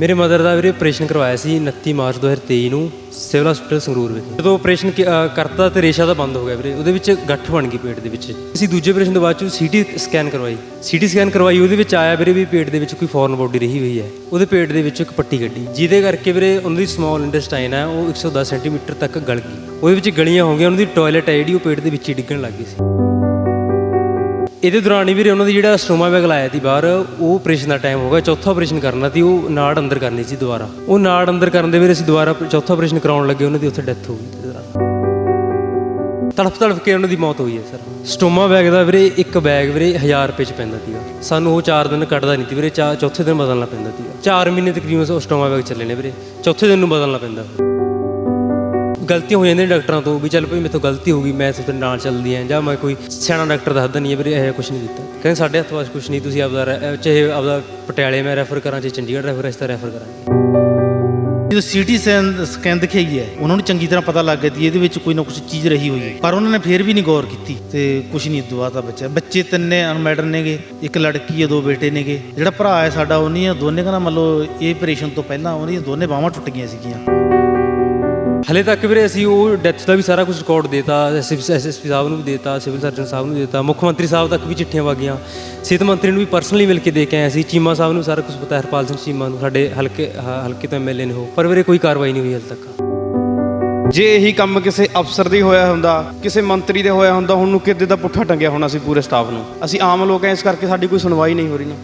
ਮੇਰੇ ਮਦਰ ਦਾ ਵੀਰੇ ਆਪਰੇਸ਼ਨ ਕਰਵਾਇਆ ਸੀ 29 ਮਾਰਚ 2023 ਨੂੰ, ਸਿਵਲ ਹਸਪੀਟਲ ਸੰਗਰੂਰ ਵਿੱਚ ਜਦੋਂ ਆਪਰੇਸ਼ਨ ਕਰਤਾ ਤੇ ਰੇਸ਼ਾ ਦਾ ਬੰਦ ਹੋ ਗਿਆ ਵੀਰੇ, ਉਹਦੇ ਵਿੱਚ ਗੱਠ ਬਣ ਗਈ ਪੇਟ ਦੇ ਵਿੱਚ। ਅਸੀਂ ਦੂਜੇ ਆਪਰੇਸ਼ਨ ਤੋਂ ਬਾਅਦ ਚ ਸੀਟੀ ਸਕੈਨ ਕਰਵਾਈ। ਸੀਟੀ ਸਕੈਨ ਕਰਵਾਈ, ਉਹਦੇ ਵਿੱਚ ਆਇਆ ਵੀਰੇ ਵੀ ਪੇਟ ਦੇ ਵਿੱਚ ਕੋਈ ਫੋਰਨ ਬੋਡੀ ਰਹੀ ਹੋਈ ਹੈ। ਉਹਦੇ ਪੇਟ ਦੇ ਵਿੱਚ ਇੱਕ ਪੱਟੀ ਕੱਢੀ ਜਿਹਦੇ ਕਰਕੇ ਵੀਰੇ ਉਹਨਾਂ ਦੀ ਸਮਾਲ ਇੰਟੈਸਟਾਈਨ ਹੈ, ਉਹ 110 ਸੈਂਟੀਮੀਟਰ ਤੱਕ ਗਲ ਗਈ। ਉਹਦੇ ਵਿੱਚ ਗਲੀਆਂ ਹੋ ਗਈਆਂ ਉਹਨਾਂ ਦੀ ਟਾਇਲਟ ਹੈ ਜਿਹੜੀ, ਉਹ ਪੇਟ ਦੇ ਵਿੱਚ ਹੀ ਡਿੱਗਣ ਲੱਗ ਗਈ ਸੀ। ਇਹਦੇ ਦੌਰਾਨ ਹੀ ਵੀਰੇ ਉਹਨਾਂ ਦੀ ਜਿਹੜਾ ਸਟੋਮਾ ਬੈਗ ਲਾਇਆ ਸੀ ਬਾਹਰ, ਉਹ ਆਪਰੇਸ਼ਨ ਦਾ ਟਾਈਮ ਹੋ ਗਿਆ। ਚੌਥਾ ਆਪਰੇਸ਼ਨ ਕਰਨਾ ਸੀ, ਉਹ ਨਾੜ ਅੰਦਰ ਕਰਨੀ ਸੀ ਦੁਬਾਰਾ। ਉਹ ਨਾੜ ਅੰਦਰ ਕਰਨ ਦੇ ਵੀਰੇ ਅਸੀਂ ਦੁਬਾਰਾ ਚੌਥਾ ਆਪਰੇਸ਼ਨ ਕਰਾਉਣ ਲੱਗੇ, ਉਹਨਾਂ ਦੀ ਉੱਥੇ ਡੈਥ ਹੋ ਗਈ। ਤੜਫ ਤੜਫ ਕੇ ਉਹਨਾਂ ਦੀ ਮੌਤ ਹੋਈ ਹੈ, ਸਰ। ਸਟੋਮਾ ਬੈਗ ਦਾ ਵੀਰੇ, ਇੱਕ ਬੈਗ ਵੀਰੇ 1000 ਰੁਪਏ ਚ ਪੈਂਦਾ ਸੀਗਾ। ਸਾਨੂੰ ਉਹ 4 ਦਿਨ ਕੱਢਦਾ ਨਹੀਂ ਸੀ ਵੀਰੇ, ਚਾ- ਚੌਥੇ ਦਿਨ ਬਦਲਣਾ ਪੈਂਦਾ ਸੀਗਾ। 4 ਮਹੀਨੇ ਤਕਰੀਬਨ ਉਹ ਸਟੋਮਾ ਬੈਗ ਚੱਲੇ ਨੇ ਵੀਰੇ। ਚੌਥੇ ਦਿਨ ਨੂੰ ਬਦਲਣਾ ਪੈਂਦਾ। ਗਲਤੀਆਂ ਹੋ ਜਾਂਦੀਆਂ ਨੇ ਡਾਕਟਰਾਂ ਤੋਂ, ਵੀ ਚੱਲ ਭਈ ਮੇਰੇ ਤੋਂ ਗਲਤੀ ਹੋ ਗਈ, ਮੈਂ ਤੁਹਾਡੇ ਨਾਲ ਚੱਲਦੀ ਆਂ, ਜਾਂ ਮੈਂ ਕੋਈ ਸਿਆਣਾ ਡਾਕਟਰ ਦੱਸਦਾ ਨਹੀਂ ਹੈ ਵੀਰੇ ਇਹ ਕੁਝ ਨਹੀਂ ਦਿੱਤਾ। ਕਹਿੰਦੇ ਸਾਡੇ ਹੱਥ ਵਾਸ ਕੁਝ ਨਹੀਂ, ਤੁਸੀਂ ਆਪਦਾ ਚਾਹੇ ਆਪਦਾ ਪਟਿਆਲੇ ਮੈਂ ਰੈਫਰ ਕਰਾਂ, ਚਾਹੇ ਚੰਡੀਗੜ੍ਹ ਰੈਫਰ, ਇਸ ਤਰ੍ਹਾਂ ਰੈਫਰ ਕਰਾਂਗੇ। ਜਦੋਂ ਸੀਟੀ ਸਕੈਨ ਦਿਖਾਈ ਹੈ, ਉਹਨਾਂ ਨੂੰ ਚੰਗੀ ਤਰ੍ਹਾਂ ਪਤਾ ਲੱਗ ਗਿਆ ਕਿ ਇਹਦੇ ਵਿੱਚ ਕੋਈ ਨਾ ਕੁਝ ਚੀਜ਼ ਰਹੀ ਹੋਈ ਹੈ। ਪਰ ਉਹਨਾਂ ਨੇ ਫੇਰ ਵੀ ਨਹੀਂ ਗੌਰ ਕੀਤੀ ਤੇ ਕੁਝ ਨਹੀਂ ਦੁਆ ਬੱਚਾ ਬੱਚੇ ਤਿੰਨੇ ਅਨਮੈਡਰ ਨੇਗੇ, ਇੱਕ ਲੜਕੀ ਹੈ, ਦੋ ਬੇਟੇ ਨੇਗੇ। ਜਿਹੜਾ ਭਰਾ ਹੈ ਸਾਡਾ ਉਹਨੀਆਂ ਦੋਨੇ ਕਹਿੰਦਾ ਮੰਨ ਲਓ ਇਹ ਆਪਰੇਸ਼ਨ ਤੋਂ ਪਹਿਲਾਂ ਉਹਦੀਆਂ ਦੋਨੇ ਬਾਹਾਂ ਟੁੱਟ ਗਈਆਂ ਸੀਗੀਆਂ। ਹਲੇ ਤੱਕ ਵੀਰੇ ਅਸੀਂ ਉਹ ਡੈਥ ਦਾ ਵੀ ਸਾਰਾ ਕੁਝ ਰਿਕਾਰਡ ਦੇਤਾ ਐਸਐਸਪੀ ਸਾਹਿਬ ਨੂੰ ਵੀ ਦੇਤਾ ਸਿਵਲ ਸਰਜਨ ਸਾਹਿਬ ਨੂੰ ਦੇਤਾ ਮੁੱਖ ਮੰਤਰੀ ਸਾਹਿਬ ਤੱਕ ਵੀ ਚਿੱਠੀਆਂ ਵਗੀਆਂ। ਸਿਹਤ ਮੰਤਰੀ ਨੂੰ ਵੀ ਪਰਸਨਲੀ ਮਿਲ ਕੇ ਦੇ ਕੇ ਆਏ ਸੀ ਚੀਮਾ ਸਾਹਿਬ ਨੂੰ ਸਾਰਾ ਕੁਝ ਪਤਾ ਹੈ, ਹਰਪਾਲ ਸਿੰਘ ਚੀਮਾ ਨੂੰ ਸਾਡੇ ਹਲਕੇ ਹ- ਹਲਕੇ ਤੋਂ ਐਮਐਲਏ ਨੇ ਉਹ ਪਰ ਵੀਰੇ ਕੋਈ ਕਾਰਵਾਈ ਨਹੀਂ ਹੋਈ ਹਲੇ ਤੱਕ। ਜੇ ਇਹੀ ਕੰਮ ਕਿਸੇ ਅਫਸਰ ਦੀ ਹੋਇਆ ਹੁੰਦਾ ਕਿਸੇ ਮੰਤਰੀ ਦੇ ਹੋਇਆ ਹੁੰਦਾ ਹੁਣ ਨੂੰ ਕਿਤੇ ਦਾ ਪੁੱਠਾ ਟੰਗਿਆ ਹੋਣਾ ਸੀ ਪੂਰੇ ਸਟਾਫ ਨੂੰ? ਅਸੀਂ ਆਮ ਲੋਕ ਐ ਇਸ ਕਰਕੇ ਸਾਡੀ ਕੋਈ ਸੁਣਵਾਈ ਨਹੀਂ ਹੋ ਰਹੀ ਨਾ।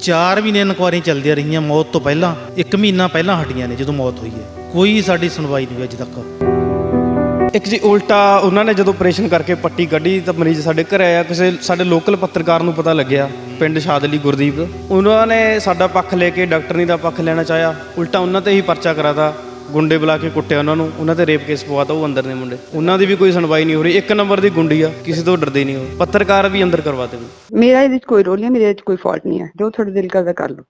ਚਾਰ ਮਹੀਨੇ ਇਨਕੁਆਰੀਆਂ ਚੱਲਦੀਆਂ ਰਹੀਆਂ ਮੌਤ ਤੋਂ ਪਹਿਲਾਂ ਇੱਕ ਮਹੀਨਾ ਪਹਿਲਾਂ ਹਟੀਆਂ ਨੇ ਜਦੋਂ ਮੌਤ ਹੋਈ ਹੈ। ਕੋਈ ਸਾਡੀ ਸੁਣਵਾਈ ਨਹੀਂ ਹੋਈ ਅਜੇ ਤੱਕ। ਇੱਕ ਜੀ ਉਲਟਾ ਉਹਨਾਂ ਨੇ ਜਦੋਂ ਆਪਰੇਸ਼ਨ ਕਰਕੇ ਪੱਟੀ ਕੱਢੀ ਤਾਂ ਮਰੀਜ਼ ਸਾਡੇ ਘਰੇ ਆਇਆ ਕਿਸੇ ਸਾਡੇ ਲੋਕਲ ਪੱਤਰਕਾਰ ਨੂੰ ਪਤਾ ਲੱਗਿਆ ਪਿੰਡ ਸ਼ਾਦਲੀ ਗੁਰਦੀਪ। ਉਹਨਾਂ ਨੇ ਸਾਡਾ ਪੱਖ ਲੈ ਕੇ ਡਾਕਟਰਨੀ ਦਾ ਪੱਖ ਲੈਣਾ ਚਾਹਿਆ ਉਲਟਾ ਉਹਨਾਂ ਤੇ ਹੀ ਪਰਚਾ ਕਰਾਤਾ ਗੁੰਡੇ ਬੁਲਾ ਕੇ ਕੁੱਟਿਆ ਉਹਨਾਂ ਨੂੰ ਉਹਨਾਂ ਤੇ ਰੇਪ ਕੇਸ ਪਵਾਤਾ ਉਹ ਅੰਦਰ ਨੇ ਮੁੰਡੇ। ਉਹਨਾਂ ਦੀ ਵੀ ਕੋਈ ਸੁਣਵਾਈ ਨਹੀਂ ਹੋ ਰਹੀ ਇੱਕ ਨੰਬਰ ਦੀ ਗੁੰਡੀ ਆ ਕਿਸੇ ਤੋਂ ਡਰਦੇ ਨਹੀਂ ਉਹ। ਪੱਤਰਕਾਰ ਵੀ ਅੰਦਰ ਕਰਵਾਤੇ ਮੇਰਾ ਇਹਦੇ ਵਿੱਚ ਕੋਈ ਰੋਲ ਨਹੀਂ ਮੇਰੇ ਵਿੱਚ ਕੋਈ ਫਾਲਟ ਨਹੀਂ ਹੈ ਜੋ ਤੁਹਾਡੇ ਦਿਲ ਕਰਦਾ ਕਰ ਲਓ।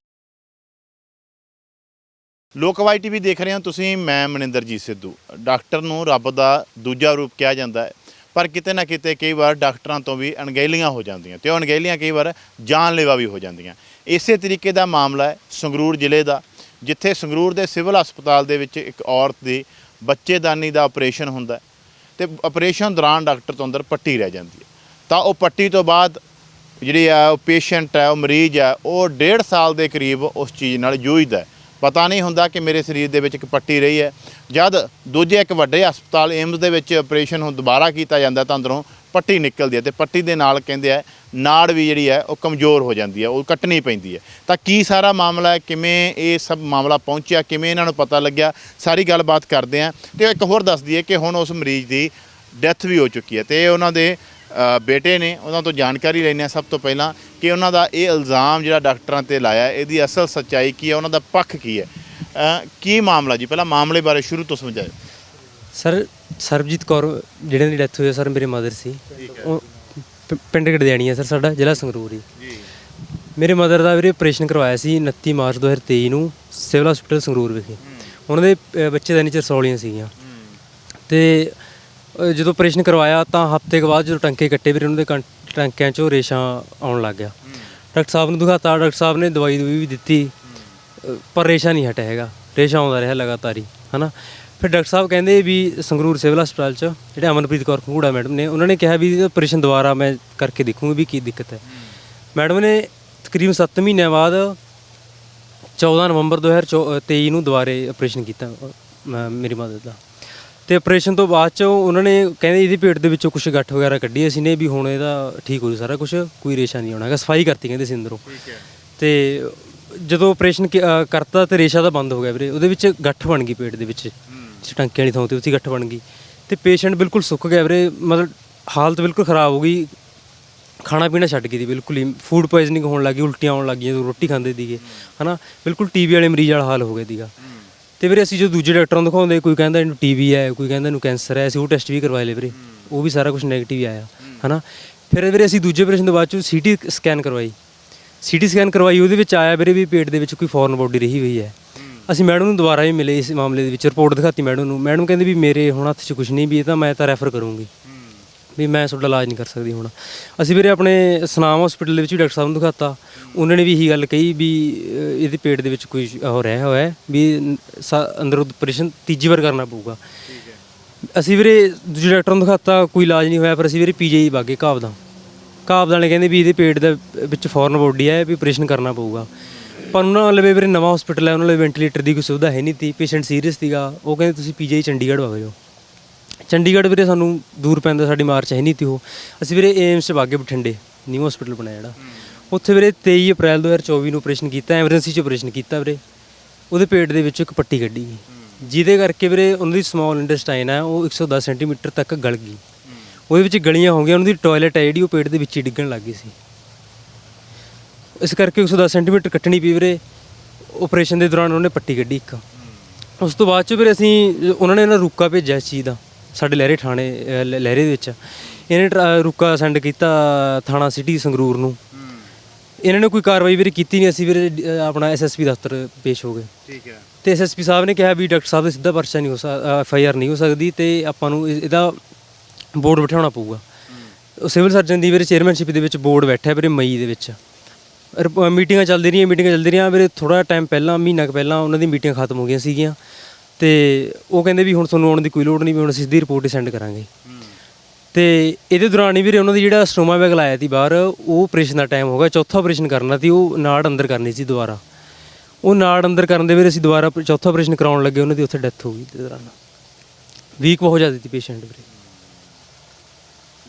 ਲੋਕਵਾਈ ਟੀਵੀ ਦੇਖ ਰਹੇ ਹੋ ਤੁਸੀਂ, ਮੈਂ ਮਨਿੰਦਰਜੀਤ ਸਿੱਧੂ। ਡਾਕਟਰ ਨੂੰ ਰੱਬ ਦਾ ਦੂਜਾ ਰੂਪ ਕਿਹਾ ਜਾਂਦਾ ਹੈ, ਪਰ ਕਿਤੇ ਨਾ ਕਿਤੇ ਕਈ ਵਾਰ ਡਾਕਟਰਾਂ ਤੋਂ ਵੀ ਅਣਗਹਿਲੀਆਂ ਹੋ ਜਾਂਦੀਆਂ ਤੇ ਉਹ ਅਣਗਹਿਲੀਆਂ ਕਈ ਵਾਰ ਜਾਨਲੇਵਾ ਵੀ ਹੋ ਜਾਂਦੀਆਂ। ਇਸੇ ਤਰੀਕੇ ਦਾ ਮਾਮਲਾ ਹੈ ਸੰਗਰੂਰ ਜ਼ਿਲ੍ਹੇ ਦਾ, ਜਿੱਥੇ ਸੰਗਰੂਰ ਦੇ ਸਿਵਲ ਹਸਪਤਾਲ ਦੇ ਵਿੱਚ ਇੱਕ ਔਰਤ ਦੀ ਬੱਚੇਦਾਨੀ ਦਾ ਆਪਰੇਸ਼ਨ ਹੁੰਦਾ ਹੈ ਤੇ ਆਪਰੇਸ਼ਨ ਦੌਰਾਨ ਡਾਕਟਰ ਤੋਂ ਅੰਦਰ ਪੱਟੀ ਰਹਿ ਜਾਂਦੀ ਹੈ। ਤਾਂ ਉਹ ਪੱਟੀ ਤੋਂ ਬਾਅਦ ਜਿਹੜੀ ਆ, ਉਹ ਪੇਸ਼ੈਂਟ ਹੈ, ਉਹ ਮਰੀਜ਼ ਹੈ, ਉਹ 1.5 ਸਾਲ ਦੇ ਕਰੀਬ ਉਸ ਚੀਜ਼ ਨਾਲ ਜੂਝਦਾ ਹੈ। ਪਤਾ ਨਹੀਂ ਹੁੰਦਾ ਕਿ ਮੇਰੇ ਸਰੀਰ ਦੇ ਵਿੱਚ ਇੱਕ ਪੱਟੀ ਰਹੀ ਹੈ। ਜਦ ਦੂਜੇ ਇੱਕ ਵੱਡੇ ਹਸਪਤਾਲ ਏਮਸ ਦੇ ਵਿੱਚ ਆਪਰੇਸ਼ਨ ਹੁਣ ਦੁਬਾਰਾ ਕੀਤਾ ਜਾਂਦਾ ਤਾਂ ਅੰਦਰੋਂ ਪੱਟੀ ਨਿਕਲਦੀ ਹੈ ਤੇ ਪੱਟੀ ਦੇ ਨਾਲ ਕਹਿੰਦੇ ਆ, ਨਾੜ ਵੀ ਜਿਹੜੀ ਹੈ ਉਹ ਕਮਜ਼ੋਰ ਹੋ ਜਾਂਦੀ ਹੈ, ਉਹ ਕੱਟਣੀ ਪੈਂਦੀ ਹੈ। ਤਾਂ ਕੀ ਸਾਰਾ ਮਾਮਲਾ ਹੈ, ਕਿਵੇਂ ਇਹ ਸਭ ਮਾਮਲਾ ਪਹੁੰਚਿਆ, ਕਿਵੇਂ ਇਹਨਾਂ ਨੂੰ ਪਤਾ ਲੱਗਿਆ, ਸਾਰੀ ਗੱਲਬਾਤ ਕਰਦੇ ਆ ਤੇ ਇੱਕ ਹੋਰ ਦੱਸ ਦਈਏ ਕਿ ਹੁਣ ਉਸ ਮਰੀਜ਼ ਦੀ ਡੈਥ ਵੀ ਹੋ ਚੁੱਕੀ ਹੈ ਤੇ ਉਹਨਾਂ ਦੇ ਬੇਟੇ ਨੇ ਉਹਨਾਂ ਤੋਂ ਜਾਣਕਾਰੀ ਲੈਣੀ ਹੈ ਸਭ ਤੋਂ ਪਹਿਲਾਂ ਕਿ ਉਹਨਾਂ ਦਾ ਇਹ ਇਲਜ਼ਾਮ ਜਿਹੜਾ ਡਾਕਟਰਾਂ ਤੇ ਲਾਇਆ ਇਹਦੀ ਅਸਲ ਸੱਚਾਈ ਕੀ ਹੈ ਉਹਨਾਂ ਦਾ ਪੱਖ ਕੀ ਹੈ। ਕੀ ਮਾਮਲਾ ਜੀ? ਪਹਿਲਾਂ ਮਾਮਲੇ ਬਾਰੇ ਸ਼ੁਰੂ ਤੋਂ ਸਮਝਾਇਓ। ਸਰ ਸਰਬਜੀਤ ਕੌਰ ਜਿਹੜੇ ਦੀ ਡੈਥ ਹੋਈ ਸਰ ਮੇਰੇ ਮਦਰ ਸੀ। ਉਹ ਪਿੰਡ ਗੜਦਿਆਣੀ ਹੈ ਸਰ ਸਾਡਾ ਜ਼ਿਲ੍ਹਾ ਸੰਗਰੂਰ ਹੀ ਜੀ। ਮੇਰੇ ਮਦਰ ਦਾ ਵੀਰੇ ਆਪਰੇਸ਼ਨ ਕਰਵਾਇਆ ਸੀ 29 ਮਾਰਚ 2023 ਨੂੰ ਸਿਵਲ ਹਸਪੀਟਲ ਸੰਗਰੂਰ ਵਿਖੇ। ਉਹਨਾਂ ਦੇ ਬੱਚੇ ਦਾ ਨੀਚੇ ਰਸੌਲੀਆਂ ਸੀਗੀਆਂ। ਤੇ ਅ, ਜਦੋਂ ਆਪਰੇਸ਼ਨ ਕਰਵਾਇਆ ਤਾਂ ਹਫ਼ਤੇ ਕੁ ਬਾਅਦ ਜਦੋਂ ਟੰਕੇ ਕੱਟੇ ਵੀਰੇ ਉਹਨਾਂ ਦੇ ਕੰ- ਟੰਕਿਆਂ 'ਚੋਂ ਰੇਸ਼ਾਂ ਆਉਣ ਲੱਗ ਗਿਆ। ਡਾਕਟਰ ਸਾਹਿਬ ਨੂੰ ਦਿਖਾਤਾ ਡਾਕਟਰ ਸਾਹਿਬ ਨੇ ਦਵਾਈ ਦਵਾਈ ਵੀ ਦਿੱਤੀ ਅ, ਪਰ ਰੇਸ਼ਾ ਨਹੀਂ ਹਟਿਆ ਹੈਗਾ। ਰੇਸ਼ਾ ਆਉਂਦਾ ਰਿਹਾ ਲਗਾਤਾਰ ਹੀ ਹਨਾ? ਫਿਰ ਡਾਕਟਰ ਸਾਹਿਬ ਕਹਿੰਦੇ ਵੀ ਸੰਗਰੂਰ ਸਿਵਲ ਹਸਪਤਾਲ 'ਚ ਜਿਹੜੇ ਅਮਨਪ੍ਰੀਤ ਕੌਰ ਖੰਗੂੜਾ ਮੈਡਮ ਨੇ ਉਹਨਾਂ ਨੇ ਕਿਹਾ ਵੀ ਆਪਰੇਸ਼ਨ ਦੁਬਾਰਾ ਮੈਂ ਕਰਕੇ ਦੇਖੂੰਗੀ ਵੀ ਕੀ ਦਿੱਕਤ ਹੈ। ਮੈਡਮ ਨੇ ਤਕਰੀਬਨ 7 ਮਹੀਨਿਆਂ ਬਾਅਦ 14 ਨਵੰਬਰ 2023 ਨੂੰ ਦੁਬਾਰੇ ਆਪਰੇਸ਼ਨ ਕੀਤਾ ਅ, ਮ- ਮੇਰੀ ਮਦਦ ਦਾ। ਤੇ ਆਪਰੇਸ਼ਨ ਤੋਂ ਬਾਅਦ ਚ ਉਹਨਾਂ ਨੇ ਕਹਿੰਦੇ ਇਹਦੇ ਪੇਟ ਦੇ ਵਿੱਚੋਂ ਕੁਝ ਗੱਠ ਵਗੈਰਾ ਕੱਢੀ ਅਸੀਂ ਨੇ ਵੀ ਹੁਣ ਇਹਦਾ ਠੀਕ ਹੋ ਜੂ ਸਾਰਾ ਕੁਝ ਕੋਈ ਰੇਸ਼ਾ ਨਹੀਂ ਆਉਣਾ ਹੈਗਾ ਸਫ਼ਾਈ ਕਰਤੀ ਕਹਿੰਦੇ ਸੀ ਅੰਦਰੋਂ। ਤੇ ਜਦੋਂ ਆਪਰੇਸ਼ਨ ਕਰਤਾ ਤੇ ਰੇਸ਼ਾ ਦਾ ਬੰਦ ਹੋ ਗਿਆ ਵੀਰੇ ਉਹਦੇ ਵਿੱਚ ਗੱਠ ਬਣ ਗਈ ਪੇਟ ਦੇ ਵਿੱਚ ਟੰਕੇ ਵਾਲੀ ਥਾਂ ਤੇ ਉੱਥੇ ਗੱਠ ਬਣ ਗਈ। ਤੇ ਪੇਸ਼ੈਂਟ ਬਿਲਕੁਲ ਸੁੱਕ ਗਿਆ ਵੀਰੇ ਮਤਲਬ ਹਾਲਤ ਬਿਲਕੁਲ ਖਰਾਬ ਹੋ ਗਈ। ਖਾਣਾ ਪੀਣਾ ਛੱਡ ਗਈ ਦੀ ਬਿਲਕੁਲ ਹੀ ਫੂਡ ਪੋਇਜ਼ਨਿੰਗ ਹੋਣ ਲੱਗੀ ਉਲਟੀਆਂ ਆਉਣ ਲੱਗੀਆਂ ਰੋਟੀ ਖਾਂਦੇ ਸੀਗੇ ਹਨਾ? ਬਿਲਕੁਲ ਟੀਬੀ ਵਾਲੇ ਮਰੀਜ਼ ਵਾਲਾ ਹਾਲ ਹੋ ਗਿਆ ਸੀਗਾ। ਤੇ ਵੀਰੇ ਅਸੀਂ ਜਦੋਂ ਦੂਜੇ ਡਾਕਟਰਾਂ ਨੂੰ ਦਿਖਾਉਂਦੇ ਕੋਈ ਕਹਿੰਦਾ ਇਹਨੂੰ ਟੀਬੀ ਹੈ ਕੋਈ ਕਹਿੰਦਾ ਇਹਨੂੰ ਕੈਂਸਰ ਹੈ ਅਸੀਂ ਉਹ ਟੈਸਟ ਵੀ ਕਰਵਾਏ ਲਏ ਵੀਰੇ। ਉਹ ਵੀ ਸਾਰਾ ਕੁਝ ਨੈਗੇਟਿਵ ਆਇਆ ਹਨਾ? ਫਿਰ ਵੀਰੇ ਅਸੀਂ ਦੂਜੇ ਆਪਰੇਸ਼ਨ ਤੋਂ ਬਾਅਦ ਚ ਸੀਟੀ ਸਕੈਨ ਕਰਵਾਈ। ਸੀਟੀ ਸਕੈਨ ਕਰਵਾਈ ਉਹਦੇ ਵਿੱਚ ਆਇਆ ਵੀਰੇ ਵੀ ਪੇਟ ਦੇ ਵਿੱਚ ਕੋਈ ਫੋਰਨ ਬੋਡੀ ਰਹੀ ਹੋਈ ਹੈ। ਅਸੀਂ ਮੈਡਮ ਨੂੰ ਦੁਬਾਰਾ ਵੀ ਮਿਲੇ ਇਸ ਮਾਮਲੇ ਦੇ ਵਿੱਚ ਰਿਪੋਰਟ ਦਿਖਾਤੀ ਮੈਡਮ ਨੂੰ। ਮੈਡਮ ਕਹਿੰਦੇ ਵੀ ਮੇਰੇ ਹੁਣ ਹੱਥ 'ਚ ਕੁਝ ਨਹੀਂ ਵੀ ਇਹ ਤਾਂ ਮੈਂ ਤਾਂ ਰੈਫਰ ਕਰੂੰਗੀ। ਵੀ ਮੈਂ ਤੁਹਾਡਾ ਇਲਾਜ ਨਹੀਂ ਕਰ ਸਕਦੀ ਹੁਣ। ਅਸੀਂ ਵੀਰੇ ਆਪਣੇ ਸਨਾਮ ਹਸਪੀਟਲ ਦੇ ਵਿੱਚ ਵੀ ਡਾਕਟਰ ਸਾਹਿਬ ਨੂੰ ਦਿਖਾਤਾ। ਉਹਨਾਂ ਨੇ ਵੀ ਇਹੀ ਗੱਲ ਕਹੀ ਵੀ ਅਹ, ਇਹਦੇ ਪੇਟ ਦੇ ਵਿੱਚ ਕੋਈ ਉਹ ਰਿਹਾ ਹੋਇਆ ਹੈ ਵੀ ਸਾ- ਅੰਦਰੋਂ ਆਪਰੇਸ਼ਨ ਤੀਜੀ ਵਾਰ ਕਰਨਾ ਪਊਗਾ। ਅਸੀਂ ਵੀਰੇ ਦੂਜੇ ਡਾਕਟਰ ਨੂੰ ਦਿਖਾਤਾ ਕੋਈ ਇਲਾਜ ਨਹੀਂ ਹੋਇਆ ਪਰ ਅਸੀਂ ਵੀਰੇ ਪੀਜੀਆਈ ਬਾਗੇ ਘਾਬ ਦਾ ਘਾਬ ਵਾਲੇ ਕਹਿੰਦੇ ਵੀ ਇਹਦੇ ਪੇਟ ਦੇ ਵਿੱਚ ਫੋਰਨ ਬੋਡੀ ਹੈ ਵੀ ਆਪਰੇਸ਼ਨ ਕਰਨਾ ਪਊਗਾ। ਪਰ ਉਹਨਾਂ ਲਵੇ ਵੀਰੇ ਨਵਾਂ ਹਸਪੀਟਲ ਹੈ ਉਹਨਾਂ ਲਈ ਵੈਂਟੀਲੇਟਰ ਦੀ ਕੋਈ ਸੁਵਿਧਾ ਹੈ ਨਹੀਂ ਤੀ ਪੇਸ਼ੈਂਟ ਸੀਰੀਅਸ ਸੀਗਾ। ਉਹ ਕਹਿੰਦੇ ਤੁਸੀਂ ਪੀਜੀਆਈ ਚੰਡੀਗੜ੍ਹ ਵਗ ਜਾਓ। ਚੰਡੀਗੜ੍ਹ ਵੀਰੇ ਸਾਨੂੰ ਦੂਰ ਪੈਂਦਾ, ਸਾਡੀ ਮਾਰਚ ਹੈ ਨਹੀਂ ਤੀ ਉਹ। ਅਸੀਂ ਵੀਰੇ ਏਮਸ ਚ ਬਾਗੇ ਬਠਿੰਡੇ ਨਿਊ ਹਸਪੀਟਲ ਬਣਾਇਆ ਜਿਹੜਾ। ਉੱਥੇ ਵੀਰੇ 23 ਅਪ੍ਰੈਲ 2024 ਨੂੰ ਆਪਰੇਸ਼ਨ ਕੀਤਾ ਐਮਰਜੈਂਸੀ ਚ ਆਪਰੇਸ਼ਨ ਕੀਤਾ ਵੀਰੇ। ਉਹਦੇ ਪੇਟ ਦੇ ਵਿੱਚ ਇੱਕ ਪੱਟੀ ਕੱਢੀ। ਗਈ ਜਿਹਦੇ ਕਰਕੇ ਵੀਰੇ ਉਹਨਾਂ ਦੀ ਸਮਾਲ ਇੰਟੈਸਟਾਈਨ ਹੈ ਉਹ 110 ਸੈਂਟੀਮੀਟਰ ਤੱਕ ਗਲ ਗਈ। ਉਹਦੇ ਵਿੱਚ ਗਲੀਆਂ ਹੋ ਗਈਆਂ, ਉਹਨਾਂ ਦੀ ਟਾਇਲਟ ਹੈ ਜਿਹੜੀ, ਉਹ ਪੇਟ ਦੇ ਵਿੱਚ ਹੀ ਡਿੱਗਣ ਲੱਗ ਗਈ ਸੀ। ਇਸ ਕਰਕੇ 110 ਸੈਂਟੀਮੀਟਰ ਕੱਟਣੀ ਪਈ ਵੀਰੇ। ਆਪਰੇਸ਼ਨ ਦੇ ਦੌਰਾਨ ਉਹਨੇ ਪੱਟੀ ਕੱਢੀ ਇੱਕ। ਉਸ ਤੋਂ ਬਾਅਦ ਚ ਫਿਰ ਅਸੀਂ, ਉਹਨਾਂ ਨੇ ਨਾ ਰੁਕਾ ਭੇਜਿਆ ਇਸ ਚੀਜ਼ ਦਾ। ਸਾਡੇ ਲਹਿਰੇ ਥਾਣੇ ਲ- ਲਹਿਰੇ ਦੇ ਵਿੱਚ। ਇਹਨੇ ਟਰਾ- ਰੁਕਾ ਸੈਂਡ ਕੀਤਾ ਥਾਣਾ ਸਿਟੀ ਸੰਗਰੂਰ ਨੂੰ। ਇਹਨਾਂ ਨੇ ਕੋਈ ਕਾਰਵਾਈ ਵੀਰੇ ਕੀਤੀ ਨਹੀਂ ਅਸੀਂ ਵੀਰੇ ਅਹ, ਆਪਣਾ ਐਸਐਸਪੀ ਦਫ਼ਤਰ ਪੇਸ਼ ਹੋ ਗਏ। ਠੀਕ ਹੈ। ਤੇ ਐਸਐਸਪੀ ਸਾਹਿਬ ਨੇ ਕਿਹਾ ਵੀ ਡਾਕਟਰ ਸਾਹਿਬ ਦਾ ਸਿੱਧਾ ਪਰਚਾ ਨਹੀਂ ਹੋ ਸਕਦਾ ਐਫਆਈਆਰ ਨਹੀਂ ਹੋ ਸਕਦੀ ਤੇ ਆਪਾਂ ਨੂੰ ਇਹ- ਇਹਦਾ ਬੋਰਡ ਬਿਠਾਉਣਾ ਪਊਗਾ। ਉਹ ਸਿਵਲ ਸਰਜਨ ਦੀ ਵੀਰੇ ਚੇਅਰਮੈਨਸ਼ਿਪ ਦੇ ਵਿੱਚ ਬੋਰਡ ਬੈਠਾ ਵੀਰੇ ਮਈ ਦੇ ਵਿੱਚ। ਰਿਪ- ਮੀਟਿੰਗਾਂ ਚੱਲਦੀ ਰਹੀਆਂ ਮੀਟਿੰਗਾਂ ਚੱਲਦੀ ਰਹੀਆਂ ਵੀਰੇ ਥੋੜਾ ਟਾਈਮ ਪਹਿਲਾਂ ਮਹੀਨਾ ਕੁ ਪਹਿਲਾਂ ਉਹਨਾਂ ਦੀ ਮੀਟਿੰਗ ਖਤਮ ਹੋ ਗਈਆਂ ਸੀਗੀਆਂ। ਤੇ ਉਹ ਕਹਿੰਦੇ ਵੀ ਹੁਣ ਤੁਹਾਨੂੰ ਆਉਣ ਦੀ ਕੋਈ ਲੋੜ ਨਹੀਂ ਵੀ ਹੁਣ ਅਸੀਂ ਸਿੱਧੀ ਰਿਪੋਰਟ ਹੀ ਸੈਂਡ ਕਰਾਂਗੇ। ਤੇ ਇਹਦੇ ਦੌਰਾਨ ਹੀ ਵੀਰੇ ਉਹਨਾਂ ਦੀ ਜਿਹੜਾ ਸਟੋਮਾ ਬੈਗ ਲਾਇਆ ਸੀ ਬਾਹਰ ਉਹ ਆਪਰੇਸ਼ਨ ਦਾ ਟਾਈਮ ਹੋ ਗਿਆ। ਚੌਥਾ ਆਪਰੇਸ਼ਨ ਕਰਨਾ ਸੀ ਉਹ ਨਾੜ ਅੰਦਰ ਕਰਨੀ ਸੀ ਦੁਬਾਰਾ। ਉਹ ਨਾੜ ਅੰਦਰ ਕਰਨ ਦੇ ਵੀਰੇ ਅਸੀਂ ਦੁਬਾਰਾ ਚੌਥਾ ਆਪਰੇਸ਼ਨ ਕਰਾਉਣ ਲੱਗੇ ਉਹਨਾਂ ਦੀ ਉੱਥੇ ਡੈਥ ਹੋ ਗਈ ਇਹਦੇ ਦੌਰਾਨ। ਵੀਕ ਬਹੁਤ ਜ਼ਿਆਦਾ ਸੀ ਪੇਸ਼ੈਂਟ ਵੀਰੇ।